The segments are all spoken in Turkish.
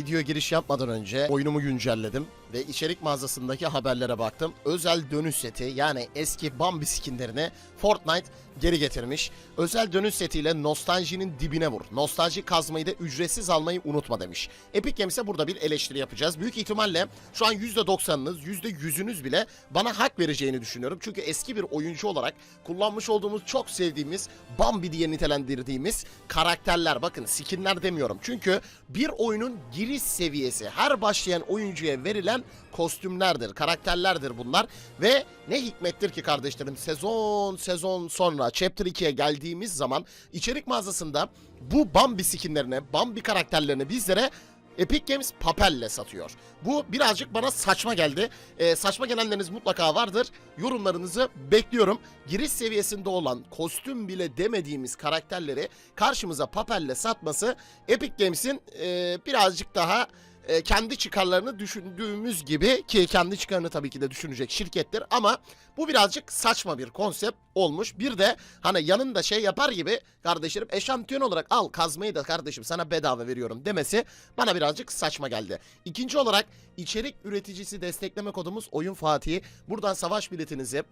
Video giriş yapmadan önce oyunumu güncelledim ve içerik mağazasındaki haberlere baktım. Özel dönüş seti yani eski Bambi skinlerini Fortnite geri getirmiş. Özel dönüş setiyle nostaljinin dibine vur. Nostalji kazmayı da ücretsiz almayı unutma demiş. Epic Games'e burada bir eleştiri yapacağız. Büyük ihtimalle şu an %90'ınız, %100'ünüz bile bana hak vereceğini düşünüyorum. Çünkü eski bir oyuncu olarak kullanmış olduğumuz çok sevdiğimiz Bambi diye nitelendirdiğimiz karakterler bakın skinler demiyorum. Çünkü bir oyunun giriş seviyesi. Her başlayan oyuncuya verilen kostümlerdir, karakterlerdir bunlar. Ve ne hikmettir ki kardeşlerim sezon sezon sonra Chapter 2'ye geldiğimiz zaman içerik mağazasında bu Bambi skinlerine, Bambi karakterlerini bizlere Epic Games papelle satıyor. Bu birazcık bana saçma geldi. Ee, saçma gelenleriniz mutlaka vardır. Yorumlarınızı bekliyorum. Giriş seviyesinde olan kostüm bile demediğimiz karakterleri karşımıza papelle satması Epic Games'in e, birazcık daha e, kendi çıkarlarını düşündüğümüz gibi ki kendi çıkarını tabii ki de düşünecek şirkettir ama bu birazcık saçma bir konsept olmuş. Bir de hani yanında şey yapar gibi kardeşlerim eşantiyon olarak al kazmayı da kardeşim sana bedava veriyorum demesi bana birazcık saçma geldi. İkinci olarak içerik üreticisi destekleme kodumuz Oyun Fatih'i. Buradan savaş biletinizi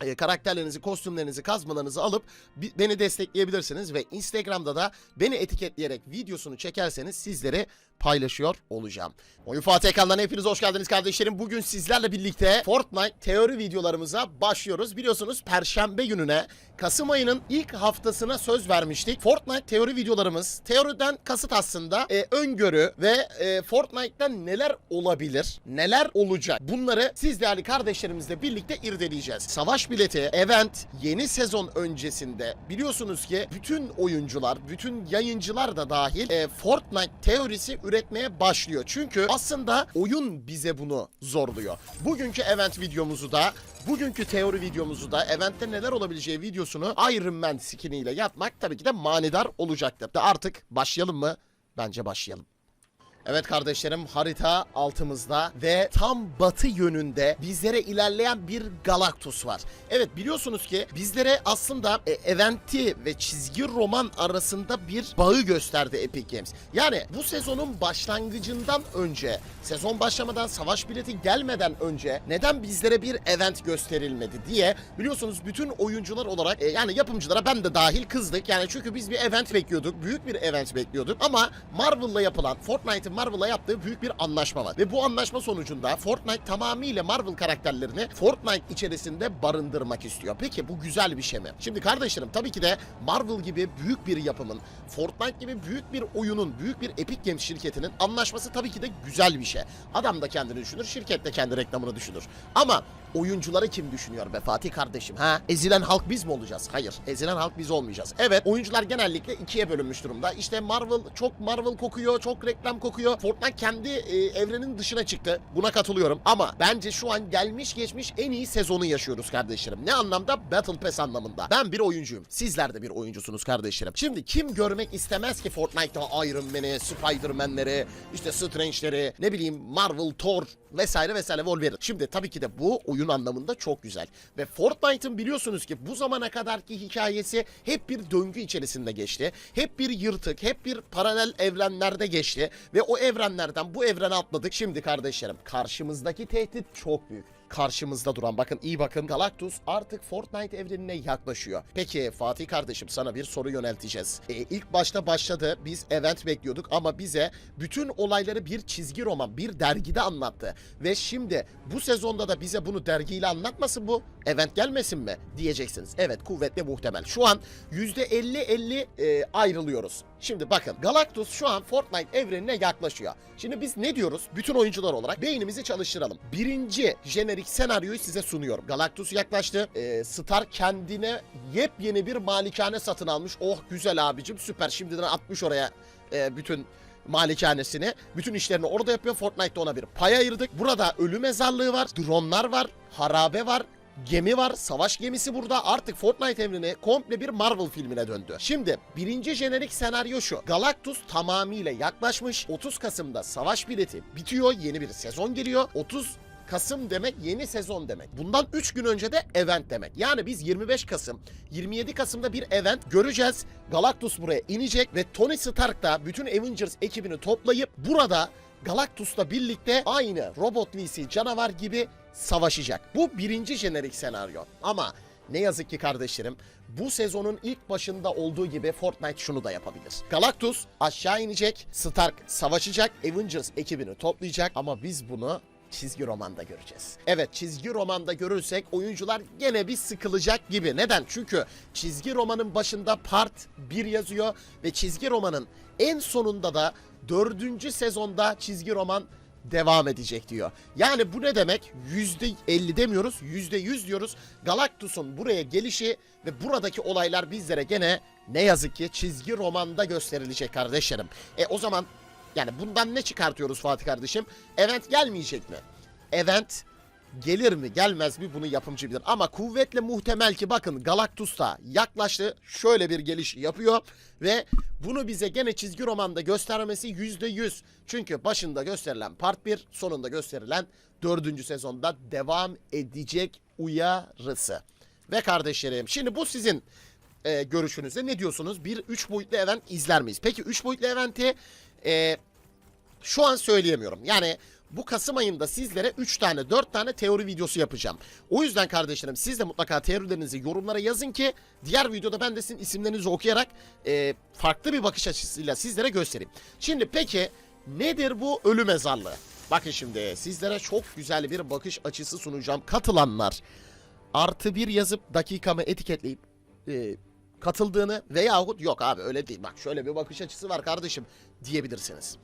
e, karakterlerinizi, kostümlerinizi, kazmalarınızı alıp beni destekleyebilirsiniz ve Instagram'da da beni etiketleyerek videosunu çekerseniz sizlere paylaşıyor olacağım. Oyun Fatih ekranlarına hepiniz hoş geldiniz kardeşlerim. Bugün sizlerle birlikte Fortnite teori videolarımıza başlıyoruz. Biliyorsunuz Perşembe gününe Kasım ayının ilk haftasına söz vermiştik. Fortnite teori videolarımız, teoriden kasıt aslında e, öngörü ve e, Fortnite'dan neler olabilir, neler olacak bunları siz değerli kardeşlerimizle birlikte irdeleyeceğiz. Savaş bileti, event, yeni sezon öncesinde biliyorsunuz ki bütün oyuncular, bütün yayıncılar da dahil e, Fortnite teorisi üretmeye başlıyor. Çünkü aslında oyun bize bunu zorluyor. Bugünkü event videomuzu da Bugünkü teori videomuzu da eventte neler olabileceği videosunu Iron Man skiniyle yapmak tabii ki de manidar olacaktır. Artık başlayalım mı? Bence başlayalım. Evet kardeşlerim harita altımızda ve tam batı yönünde bizlere ilerleyen bir Galactus var. Evet biliyorsunuz ki bizlere aslında e, eventi ve çizgi roman arasında bir bağı gösterdi Epic Games. Yani bu sezonun başlangıcından önce, sezon başlamadan savaş bileti gelmeden önce neden bizlere bir event gösterilmedi diye biliyorsunuz bütün oyuncular olarak e, yani yapımcılara ben de dahil kızdık. Yani çünkü biz bir event bekliyorduk. Büyük bir event bekliyorduk ama Marvel'la yapılan Fortnite'ın Marvel'la yaptığı büyük bir anlaşma var. Ve bu anlaşma sonucunda Fortnite tamamıyla Marvel karakterlerini Fortnite içerisinde barındırmak istiyor. Peki bu güzel bir şey mi? Şimdi kardeşlerim tabii ki de Marvel gibi büyük bir yapımın, Fortnite gibi büyük bir oyunun, büyük bir Epic Games şirketinin anlaşması tabii ki de güzel bir şey. Adam da kendini düşünür, şirket de kendi reklamını düşünür. Ama oyuncuları kim düşünüyor be Fatih kardeşim? Ha? Ezilen halk biz mi olacağız? Hayır. Ezilen halk biz olmayacağız. Evet oyuncular genellikle ikiye bölünmüş durumda. İşte Marvel çok Marvel kokuyor, çok reklam kokuyor. Fortnite kendi e, evrenin dışına çıktı. Buna katılıyorum. Ama bence şu an gelmiş geçmiş en iyi sezonu yaşıyoruz kardeşlerim. Ne anlamda? Battle Pass anlamında. Ben bir oyuncuyum. Sizler de bir oyuncusunuz kardeşlerim. Şimdi kim görmek istemez ki Fortnite'da Iron Man'i, Spider-Man'leri, işte Strange'leri, ne bileyim Marvel, Thor vesaire vesaire Wolverine. Şimdi tabii ki de bu oyun anlamında çok güzel. Ve Fortnite'ın biliyorsunuz ki bu zamana kadarki hikayesi hep bir döngü içerisinde geçti. Hep bir yırtık, hep bir paralel evrenlerde geçti. Ve o evrenlerden bu evrene atladık. Şimdi kardeşlerim karşımızdaki tehdit çok büyük karşımızda duran bakın iyi bakın Galactus artık Fortnite evrenine yaklaşıyor. Peki Fatih kardeşim sana bir soru yönelteceğiz. E, ilk başta başladı biz event bekliyorduk ama bize bütün olayları bir çizgi roman bir dergide anlattı. Ve şimdi bu sezonda da bize bunu dergiyle anlatmasın bu event gelmesin mi diyeceksiniz. Evet kuvvetli muhtemel. Şu an %50-50 e, ayrılıyoruz. Şimdi bakın Galactus şu an Fortnite evrenine yaklaşıyor. Şimdi biz ne diyoruz? Bütün oyuncular olarak beynimizi çalıştıralım. Birinci jenerik senaryoyu size sunuyorum. Galactus yaklaştı. Ee, Star kendine yepyeni bir malikane satın almış. Oh güzel abicim süper. Şimdiden atmış oraya e, bütün malikanesini. Bütün işlerini orada yapıyor. Fortnite'da ona bir pay ayırdık. Burada ölü mezarlığı var. Dronlar var. Harabe var gemi var. Savaş gemisi burada. Artık Fortnite evreni komple bir Marvel filmine döndü. Şimdi birinci jenerik senaryo şu. Galactus tamamıyla yaklaşmış. 30 Kasım'da savaş bileti bitiyor. Yeni bir sezon geliyor. 30 Kasım demek yeni sezon demek. Bundan 3 gün önce de event demek. Yani biz 25 Kasım, 27 Kasım'da bir event göreceğiz. Galactus buraya inecek ve Tony Stark da bütün Avengers ekibini toplayıp burada Galactus'la birlikte aynı Robot VC canavar gibi savaşacak. Bu birinci jenerik senaryo. Ama ne yazık ki kardeşlerim bu sezonun ilk başında olduğu gibi Fortnite şunu da yapabilir. Galactus aşağı inecek, Stark savaşacak, Avengers ekibini toplayacak ama biz bunu çizgi romanda göreceğiz. Evet çizgi romanda görürsek oyuncular gene bir sıkılacak gibi. Neden? Çünkü çizgi romanın başında part 1 yazıyor ve çizgi romanın en sonunda da dördüncü sezonda çizgi roman devam edecek diyor. Yani bu ne demek? %50 demiyoruz, %100 diyoruz. Galactus'un buraya gelişi ve buradaki olaylar bizlere gene ne yazık ki çizgi romanda gösterilecek kardeşlerim. E o zaman yani bundan ne çıkartıyoruz Fatih kardeşim? Event gelmeyecek mi? Event gelir mi gelmez mi bunu yapımcı bilir. Ama kuvvetle muhtemel ki bakın Galactus da yaklaştı. Şöyle bir geliş yapıyor ve bunu bize gene çizgi romanda göstermesi %100. Çünkü başında gösterilen part 1 sonunda gösterilen 4. sezonda devam edecek uyarısı. Ve kardeşlerim şimdi bu sizin e, görüşünüzde ne diyorsunuz? Bir 3 boyutlu event izler miyiz? Peki 3 boyutlu eventi e, şu an söyleyemiyorum. Yani bu Kasım ayında sizlere 3 tane 4 tane teori videosu yapacağım. O yüzden kardeşlerim siz de mutlaka teorilerinizi yorumlara yazın ki diğer videoda ben de sizin isimlerinizi okuyarak e, farklı bir bakış açısıyla sizlere göstereyim. Şimdi peki nedir bu ölü mezarlığı? Bakın şimdi sizlere çok güzel bir bakış açısı sunacağım. Katılanlar artı bir yazıp dakikamı etiketleyip e, katıldığını veyahut yok abi öyle değil bak şöyle bir bakış açısı var kardeşim diyebilirsiniz.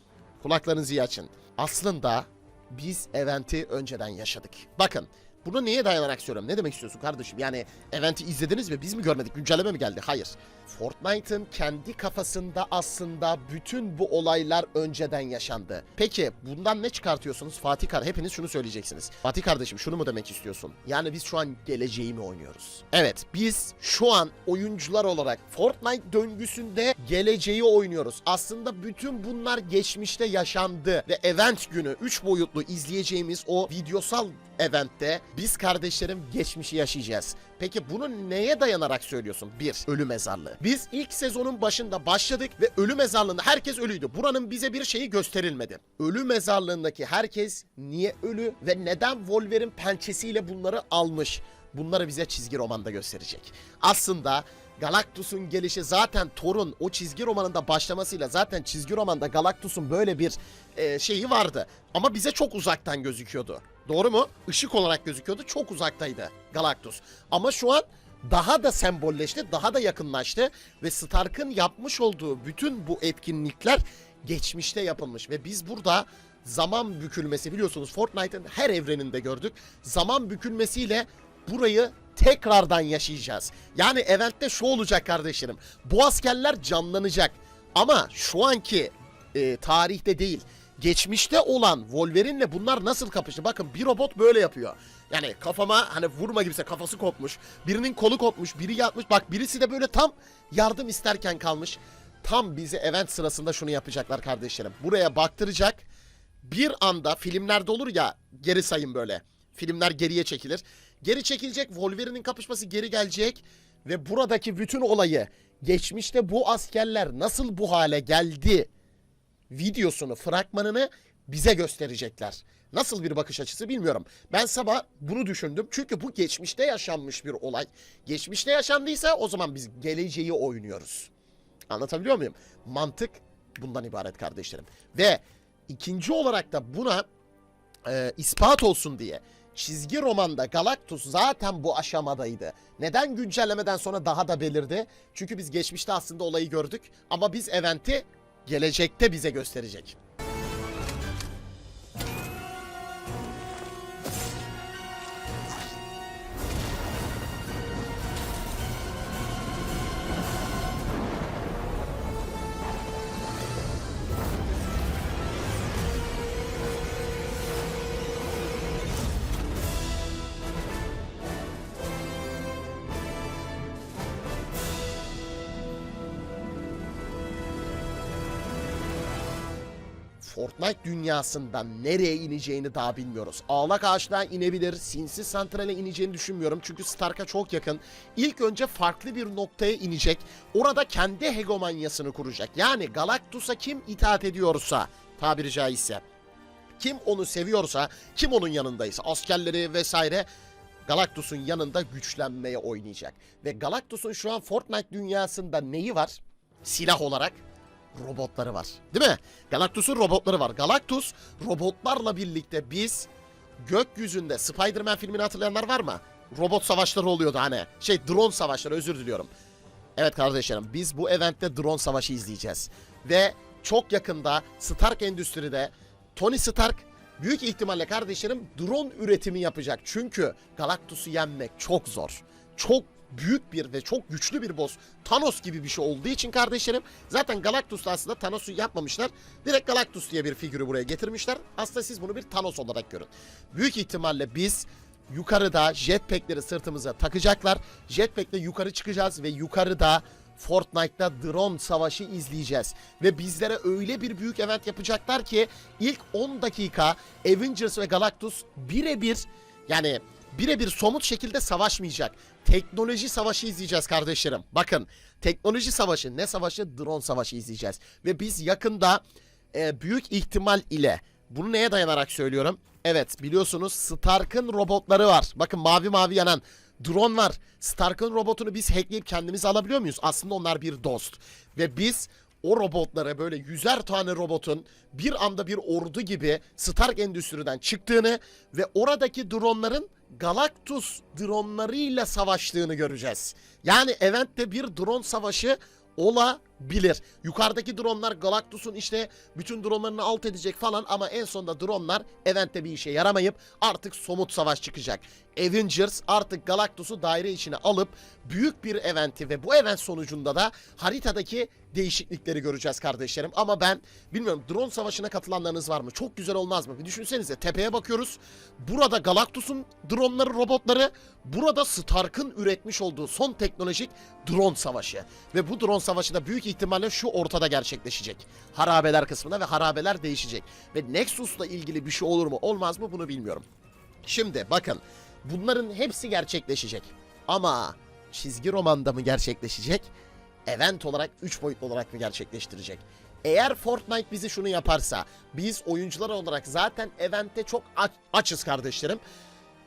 Kulaklarınızı açın. Aslında biz eventi önceden yaşadık. Bakın bunu neye dayanarak söylüyorum? Ne demek istiyorsun kardeşim? Yani eventi izlediniz mi? Biz mi görmedik? Güncelleme mi geldi? Hayır. Fortnite'ın kendi kafasında aslında bütün bu olaylar önceden yaşandı. Peki bundan ne çıkartıyorsunuz? Fatih Kar hepiniz şunu söyleyeceksiniz. Fatih kardeşim şunu mu demek istiyorsun? Yani biz şu an geleceği mi oynuyoruz? Evet biz şu an oyuncular olarak Fortnite döngüsünde geleceği oynuyoruz. Aslında bütün bunlar geçmişte yaşandı ve event günü 3 boyutlu izleyeceğimiz o videosal eventte biz kardeşlerim geçmişi yaşayacağız. Peki bunu neye dayanarak söylüyorsun? Bir, ölü mezarlığı. Biz ilk sezonun başında başladık ve ölü mezarlığında herkes ölüydü. Buranın bize bir şeyi gösterilmedi. Ölü mezarlığındaki herkes niye ölü ve neden Wolverine pençesiyle bunları almış? Bunları bize çizgi romanda gösterecek. Aslında Galactus'un gelişi zaten Thor'un o çizgi romanında başlamasıyla zaten çizgi romanda Galactus'un böyle bir e, şeyi vardı. Ama bize çok uzaktan gözüküyordu. Doğru mu? Işık olarak gözüküyordu. Çok uzaktaydı Galactus. Ama şu an daha da sembolleşti, daha da yakınlaştı ve Stark'ın yapmış olduğu bütün bu etkinlikler geçmişte yapılmış ve biz burada zaman bükülmesi biliyorsunuz Fortnite'ın her evreninde gördük. Zaman bükülmesiyle burayı tekrardan yaşayacağız. Yani eventte şu olacak kardeşlerim. Bu askerler canlanacak. Ama şu anki e, tarihte değil. Geçmişte olan Wolverine'le bunlar nasıl kapıştı? Bakın bir robot böyle yapıyor. Yani kafama hani vurma gibiyse kafası kopmuş. Birinin kolu kopmuş, biri yatmış. Bak birisi de böyle tam yardım isterken kalmış. Tam bizi event sırasında şunu yapacaklar kardeşlerim. Buraya baktıracak. Bir anda filmlerde olur ya geri sayın böyle. Filmler geriye çekilir. Geri çekilecek. Wolverine'in kapışması geri gelecek. Ve buradaki bütün olayı geçmişte bu askerler nasıl bu hale geldi videosunu, fragmanını bize gösterecekler. Nasıl bir bakış açısı bilmiyorum. Ben sabah bunu düşündüm. Çünkü bu geçmişte yaşanmış bir olay. Geçmişte yaşandıysa o zaman biz geleceği oynuyoruz. Anlatabiliyor muyum? Mantık bundan ibaret kardeşlerim. Ve ikinci olarak da buna e, ispat olsun diye çizgi romanda Galactus zaten bu aşamadaydı. Neden güncellemeden sonra daha da belirdi? Çünkü biz geçmişte aslında olayı gördük ama biz eventi gelecekte bize gösterecek. Fortnite dünyasından nereye ineceğini daha bilmiyoruz. Ağlak ağaçlığa inebilir, sinsi santrale ineceğini düşünmüyorum. Çünkü Stark'a çok yakın. İlk önce farklı bir noktaya inecek. Orada kendi hegemonyasını kuracak. Yani Galactus'a kim itaat ediyorsa tabiri caizse. Kim onu seviyorsa, kim onun yanındaysa, askerleri vesaire Galactus'un yanında güçlenmeye oynayacak. Ve Galactus'un şu an Fortnite dünyasında neyi var? Silah olarak robotları var. Değil mi? Galactus'un robotları var. Galactus robotlarla birlikte biz gökyüzünde Spider-Man filmini hatırlayanlar var mı? Robot savaşları oluyordu hani. Şey drone savaşları özür diliyorum. Evet kardeşlerim biz bu eventte drone savaşı izleyeceğiz. Ve çok yakında Stark Endüstri'de Tony Stark büyük ihtimalle kardeşlerim drone üretimi yapacak. Çünkü Galactus'u yenmek çok zor. Çok büyük bir ve çok güçlü bir boss. Thanos gibi bir şey olduğu için kardeşlerim zaten Galactus'ta aslında Thanos'u yapmamışlar. Direkt Galactus diye bir figürü buraya getirmişler. Aslında siz bunu bir Thanos olarak görün. Büyük ihtimalle biz yukarıda jetpack'leri sırtımıza takacaklar. Jetpack'le yukarı çıkacağız ve yukarıda Fortnite'da drone savaşı izleyeceğiz. Ve bizlere öyle bir büyük event yapacaklar ki ilk 10 dakika Avengers ve Galactus birebir yani birebir somut şekilde savaşmayacak. Teknoloji savaşı izleyeceğiz kardeşlerim. Bakın teknoloji savaşı ne savaşı? Drone savaşı izleyeceğiz. Ve biz yakında e, büyük ihtimal ile bunu neye dayanarak söylüyorum? Evet biliyorsunuz Stark'ın robotları var. Bakın mavi mavi yanan drone var. Stark'ın robotunu biz hackleyip kendimiz alabiliyor muyuz? Aslında onlar bir dost. Ve biz o robotlara böyle yüzer tane robotun bir anda bir ordu gibi Stark Endüstri'den çıktığını ve oradaki dronların Galactus dronlarıyla savaştığını göreceğiz. Yani eventte bir drone savaşı olabilir. Yukarıdaki dronlar Galactus'un işte bütün dronlarını alt edecek falan ama en sonunda dronlar eventte bir işe yaramayıp artık somut savaş çıkacak. Avengers artık Galactus'u daire içine alıp büyük bir eventi ve bu event sonucunda da haritadaki değişiklikleri göreceğiz kardeşlerim. Ama ben bilmiyorum drone savaşına katılanlarınız var mı? Çok güzel olmaz mı? Bir düşünsenize tepeye bakıyoruz. Burada Galactus'un dronları, robotları, burada Stark'ın üretmiş olduğu son teknolojik drone savaşı. Ve bu drone savaşı da büyük ihtimalle şu ortada gerçekleşecek. Harabeler kısmında ve harabeler değişecek. Ve Nexus'la ilgili bir şey olur mu olmaz mı bunu bilmiyorum. Şimdi bakın bunların hepsi gerçekleşecek. Ama çizgi romanda mı gerçekleşecek? Event olarak 3 boyutlu olarak mı gerçekleştirecek? Eğer Fortnite bizi şunu yaparsa biz oyuncular olarak zaten eventte çok aç- açız kardeşlerim.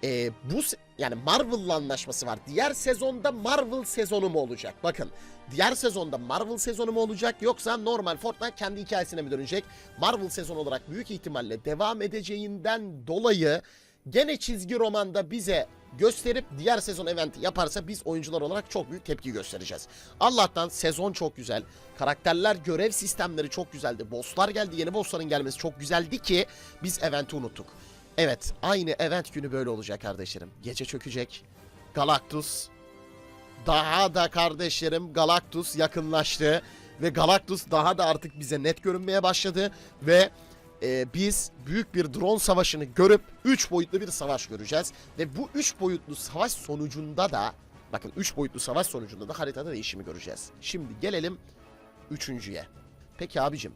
Ee, bu yani Marvel'la anlaşması var. Diğer sezonda Marvel sezonu mu olacak? Bakın diğer sezonda Marvel sezonu mu olacak yoksa normal Fortnite kendi hikayesine mi dönecek? Marvel sezon olarak büyük ihtimalle devam edeceğinden dolayı gene çizgi romanda bize gösterip diğer sezon eventi yaparsa biz oyuncular olarak çok büyük tepki göstereceğiz. Allah'tan sezon çok güzel. Karakterler, görev sistemleri çok güzeldi. Bosslar geldi. Yeni bossların gelmesi çok güzeldi ki biz eventi unuttuk. Evet, aynı event günü böyle olacak kardeşlerim. Gece çökecek. Galactus daha da kardeşlerim Galactus yakınlaştı ve Galactus daha da artık bize net görünmeye başladı ve e, biz büyük bir drone savaşını görüp 3 boyutlu bir savaş göreceğiz ve bu 3 boyutlu savaş sonucunda da bakın 3 boyutlu savaş sonucunda da haritada değişimi göreceğiz. Şimdi gelelim üçüncüye. Peki abicim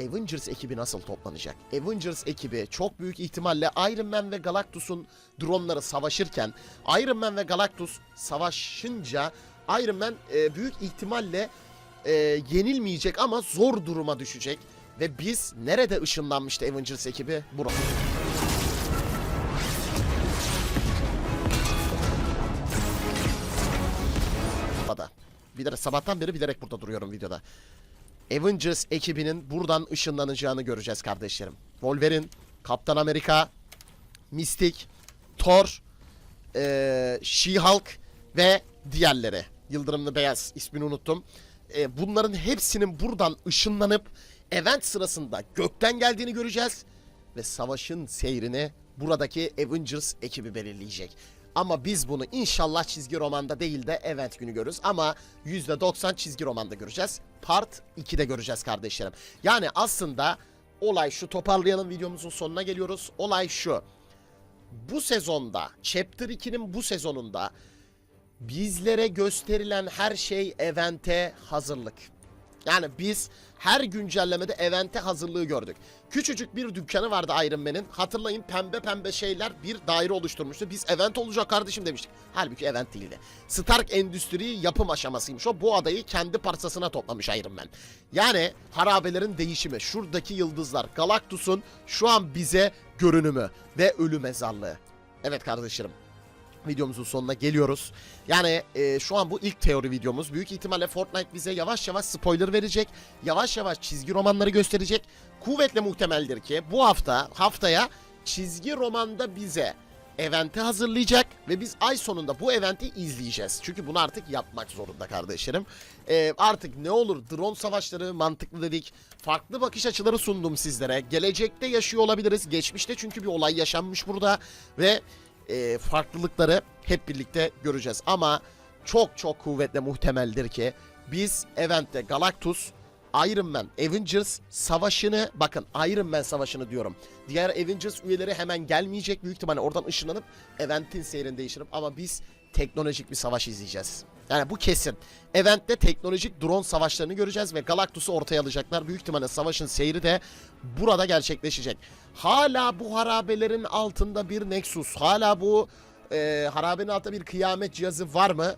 Avengers ekibi nasıl toplanacak? Avengers ekibi çok büyük ihtimalle Iron Man ve Galactus'un dronları savaşırken Iron Man ve Galactus savaşınca Iron Man e, büyük ihtimalle e, yenilmeyecek ama zor duruma düşecek. Ve biz nerede ışınlanmıştı Avengers ekibi? Burası. Burada. Bilerek, sabahtan beri bilerek burada duruyorum videoda. Avengers ekibinin buradan ışınlanacağını göreceğiz kardeşlerim. Wolverine, Kaptan Amerika, Mystic, Thor, eee She-Hulk ve diğerleri. Yıldırımlı Beyaz ismini unuttum. Eee, bunların hepsinin buradan ışınlanıp event sırasında gökten geldiğini göreceğiz. Ve savaşın seyrini buradaki Avengers ekibi belirleyecek. Ama biz bunu inşallah çizgi romanda değil de event günü görürüz. Ama %90 çizgi romanda göreceğiz. Part 2'de göreceğiz kardeşlerim. Yani aslında olay şu toparlayalım videomuzun sonuna geliyoruz. Olay şu. Bu sezonda Chapter 2'nin bu sezonunda bizlere gösterilen her şey evente hazırlık. Yani biz her güncellemede evente hazırlığı gördük. Küçücük bir dükkanı vardı Iron Man'in. Hatırlayın pembe pembe şeyler bir daire oluşturmuştu. Biz event olacak kardeşim demiştik. Halbuki event değildi. Stark Endüstri yapım aşamasıymış o. Bu adayı kendi parsasına toplamış Iron Man. Yani harabelerin değişimi, şuradaki yıldızlar, Galactus'un şu an bize görünümü ve ölü mezarlığı. Evet kardeşlerim videomuzun sonuna geliyoruz. Yani e, şu an bu ilk teori videomuz. Büyük ihtimalle Fortnite bize yavaş yavaş spoiler verecek. Yavaş yavaş çizgi romanları gösterecek. Kuvvetle muhtemeldir ki bu hafta haftaya çizgi romanda bize eventi hazırlayacak ve biz ay sonunda bu eventi izleyeceğiz. Çünkü bunu artık yapmak zorunda kardeşlerim. E, artık ne olur drone savaşları mantıklı dedik. Farklı bakış açıları sundum sizlere. Gelecekte yaşıyor olabiliriz. Geçmişte çünkü bir olay yaşanmış burada ve e, farklılıkları hep birlikte göreceğiz. Ama çok çok kuvvetle muhtemeldir ki biz eventte Galactus, Iron Man, Avengers savaşını bakın Iron Man savaşını diyorum. Diğer Avengers üyeleri hemen gelmeyecek büyük ihtimalle oradan ışınlanıp eventin seyrini değiştirip ama biz teknolojik bir savaş izleyeceğiz. Yani bu kesin. Eventte teknolojik drone savaşlarını göreceğiz ve Galactus'u ortaya alacaklar. Büyük ihtimalle savaşın seyri de burada gerçekleşecek. Hala bu harabelerin altında bir Nexus, hala bu e, harabenin altında bir kıyamet cihazı var mı?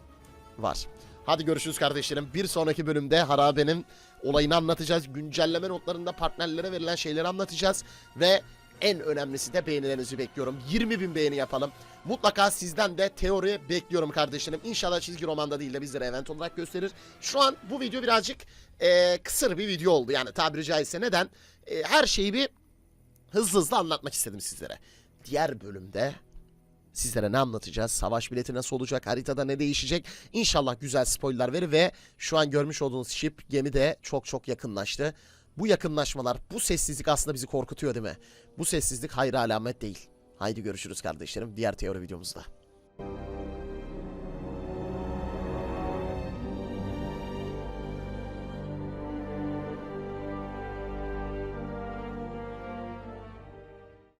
Var. Hadi görüşürüz kardeşlerim. Bir sonraki bölümde harabenin olayını anlatacağız. Güncelleme notlarında partnerlere verilen şeyleri anlatacağız. Ve en önemlisi de beğenilerinizi bekliyorum. 20 bin beğeni yapalım. Mutlaka sizden de teori bekliyorum kardeşlerim. İnşallah çizgi romanda değil de bizlere event olarak gösterir. Şu an bu video birazcık e, kısır bir video oldu. Yani tabiri caizse neden? E, her şeyi bir hızlı hızlı anlatmak istedim sizlere. Diğer bölümde sizlere ne anlatacağız? Savaş bileti nasıl olacak? Haritada ne değişecek? İnşallah güzel spoiler verir ve şu an görmüş olduğunuz ship gemi de çok çok yakınlaştı. Bu yakınlaşmalar, bu sessizlik aslında bizi korkutuyor değil mi? Bu sessizlik hayra alamet değil. Haydi görüşürüz kardeşlerim diğer teori videomuzda.